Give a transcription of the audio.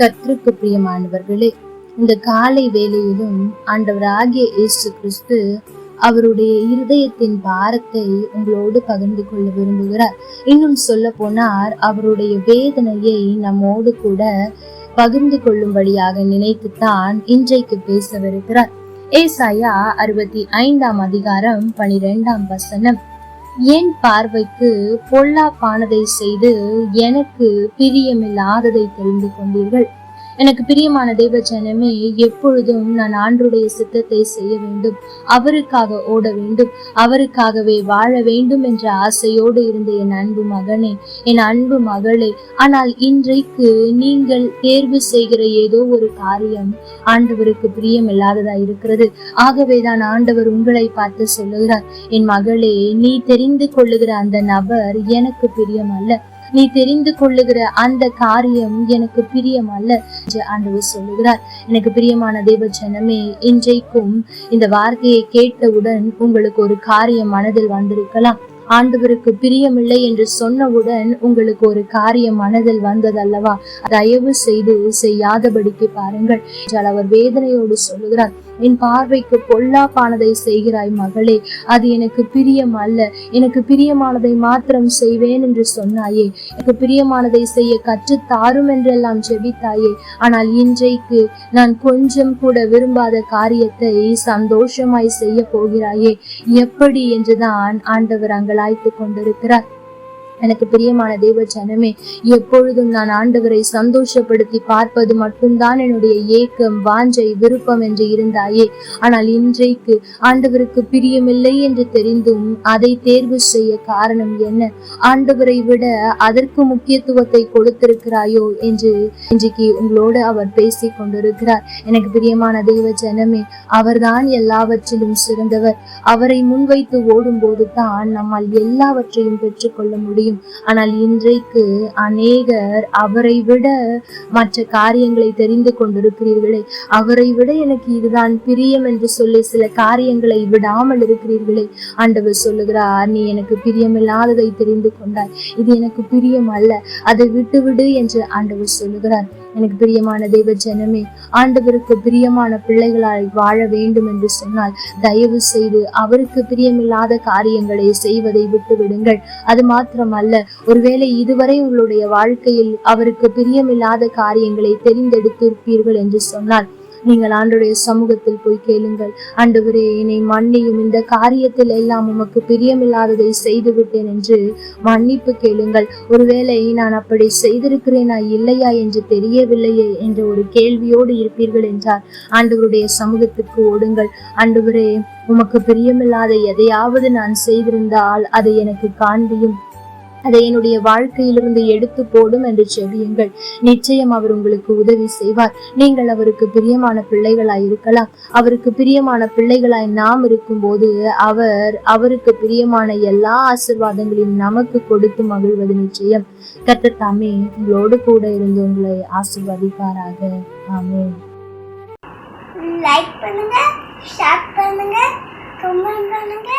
கத்திற்கு பிரியமானவர்களே இந்த காலை வேளையிலும் ஆண்டவராகிய இயேசு கிறிஸ்து அவருடைய இருதயத்தின் பாரத்தை உங்களோடு பகிர்ந்து கொள்ள விரும்புகிறார். இன்னும் சொல்ல போனார் அவருடைய வேதனையை நம்மோடு கூட பகிர்ந்து கொள்ளும்படியாக நினைத்துத்தான் இன்றைக்கு பேசவிருக்கிறார். ஏசாயா அறுபத்தி ஐந்தாம் அதிகாரம் பனிரெண்டாம் வசனம். என் பார்வைக்கு பொல்லாப்பானதை செய்து எனக்கு பிரியமில்லாததை தெரிந்து கொண்டீர்கள். எனக்கு பிரியமான தெய்வ ஜனமே எப்பொழுதும் நான் ஆண்டுடைய சித்தத்தை செய்ய வேண்டும். அவருக்காக ஓட வேண்டும். அவருக்காகவே வாழ வேண்டும் என்ற ஆசையோடு இருந்த என் அன்பு மகனே என் அன்பு மகளே ஆனால் இன்றைக்கு நீங்கள் தேர்வு செய்கிற ஏதோ ஒரு காரியம் ஆண்டவருக்கு பிரியம் இல்லாததா இருக்கிறது. ஆகவேதான் ஆண்டவர் உங்களை பார்த்து சொல்லுகிறார் என் மகளே நீ தெரிந்து கொள்ளுகிற அந்த நபர் எனக்கு பிரியம் அல்ல நீ தெரிந்து கொள்ளுகிற அந்த காரியம் எனக்கு பிரியம் அல்ல என்று ஆண்டவர் சொல்லுகிறார். எனக்கு பிரியமான தேவ ஜனமே இன்றைக்கும் இந்த வார்த்தையை கேட்டவுடன் உங்களுக்கு ஒரு காரியம் மனதில் வந்திருக்கலாம். ஆண்டவருக்கு பிரியமில்லை என்று சொன்னவுடன் உங்களுக்கு ஒரு காரியம் மனதில் வந்ததல்லவா? தயவு செய்து செய்யாதபடிக்கு பாருங்கள் என்றால் அவர் வேதனையோடு சொல்லுகிறார். என் பார்வைக்கு பொல்லாப்பானதை செய்கிறாய் மகளே. அது எனக்கு பிரியம் அல்ல எனக்கு பிரியமானதை மாத்திரம் செய்வேன் என்று சொன்னாயே. எனக்கு பிரியமானதை செய்ய கற்று தாரும் என்றெல்லாம் ஜெபித்தாயே ஆனால் இன்றைக்கு நான் கொஞ்சம் கூட விரும்பாத காரியத்தை சந்தோஷமாய் செய்ய போகிறாயே. எப்படி என்றுதான் ஆண்டவர் அங்கலாய்த்து கொண்டிருக்கிறார். எனக்கு பிரியமான தேவ ஜனமே எப்பொழுதும் நான் ஆண்டவரை சந்தோஷப்படுத்தி பார்ப்பது மட்டும்தான் என்னுடைய ஏக்கம் வாஞ்சை விருப்பம் என்று இருந்தாயே. ஆனால் இன்றைக்கு ஆண்டவருக்கு பிரியமில்லை என்று தெரிந்தும் அதை தேர்வு செய்ய காரணம் என்ன? ஆண்டவரை விட அதற்கு முக்கியத்துவத்தை கொடுத்திருக்கிறாயோ என்று இன்றைக்கு உங்களோடு அவர் பேசி கொண்டிருக்கிறார். எனக்கு பிரியமான தேவ ஜனமே அவர்தான் எல்லாவற்றிலும் சிறந்தவர். அவரை முன்வைத்து ஓடும்போது தான் நம்மால் எல்லாவற்றையும் பெற்றுக்கொள்ள முடியும். ஆனால் இன்றைக்கு அநேகர் அவரை விட மற்ற காரியங்களை தெரிந்து கொண்டிருக்கிறீர்களே. அவரை விட எனக்கு இதுதான் பிரியம் என்று சொல்லி சில காரியங்களை விடாமல் இருக்கிறீர்களே. ஆண்டவர் சொல்லுகிறார் நீ எனக்கு பிரியமில்லாததை தெரிந்து கொண்டாய். இது எனக்கு பிரியம் அல்ல. அதை விட்டு விடு என்று ஆண்டவர் சொல்லுகிறார். எனக்கு பிரியமான தெய்வ ஜனமே ஆண்டவருக்கு பிரியமான பிள்ளைகளாய் வாழ வேண்டும் என்று சொன்னால் தயவு செய்து அவருக்கு பிரியமில்லாத காரியங்களை செய்வதை விட்டு விடுங்கள் அது மாத்திரமல்ல ஒருவேளை இதுவரை உங்களுடைய வாழ்க்கையில் அவருக்கு பிரியமில்லாத காரியங்களை தெரிந்தெடுத்திருப்பீர்கள் என்று சொன்னால் நீங்கள் ஆண்டுடைய சமூகத்தில் போய் கேளுங்கள். ஆண்டவரே என்னை மன்னியும். இந்த காரியத்தில் எல்லாம் உமக்கு பிரியமில்லாததை செய்து விட்டேன் என்று மன்னிப்பு கேளுங்கள். ஒருவேளை நான் அப்படி செய்திருக்கிறேனா இல்லையா என்று தெரியவில்லையே என்ற ஒரு கேள்வியோடு இருப்பீர்கள் என்றால் ஆண்டவருடைய சமூகத்துக்கு ஓடுங்கள். ஆண்டவரே உமக்கு பிரியமில்லாத எதையாவது நான் செய்திருந்தால் அதை எனக்கு காண்பியும். அதை என்னுடைய வாழ்க்கையிலிருந்து எடுத்து போடும் என்று செவியுங்கள். நிச்சயம் அவர் உங்களுக்கு உதவி செய்வார். நீங்கள் அவருக்கு பிரியமான பிள்ளைகளாய் இருக்கலாம். அவருக்கு பிரியமான பிள்ளைகளாய் நாம் இருக்கும்போது அவர் அவருக்கு பிரியமான எல்லா ஆசிர்வாதங்களையும் நமக்கு கொடுத்து மகிழ்வது நிச்சயம். கத்தத்தாமே உங்களோடு கூட இருந்து உங்களை ஆசிர்வதிப்பாராக. ஆமே லைக் பண்ணுங்க ஷேர் பண்ணுங்க கமெண்ட் பண்ணுங்க.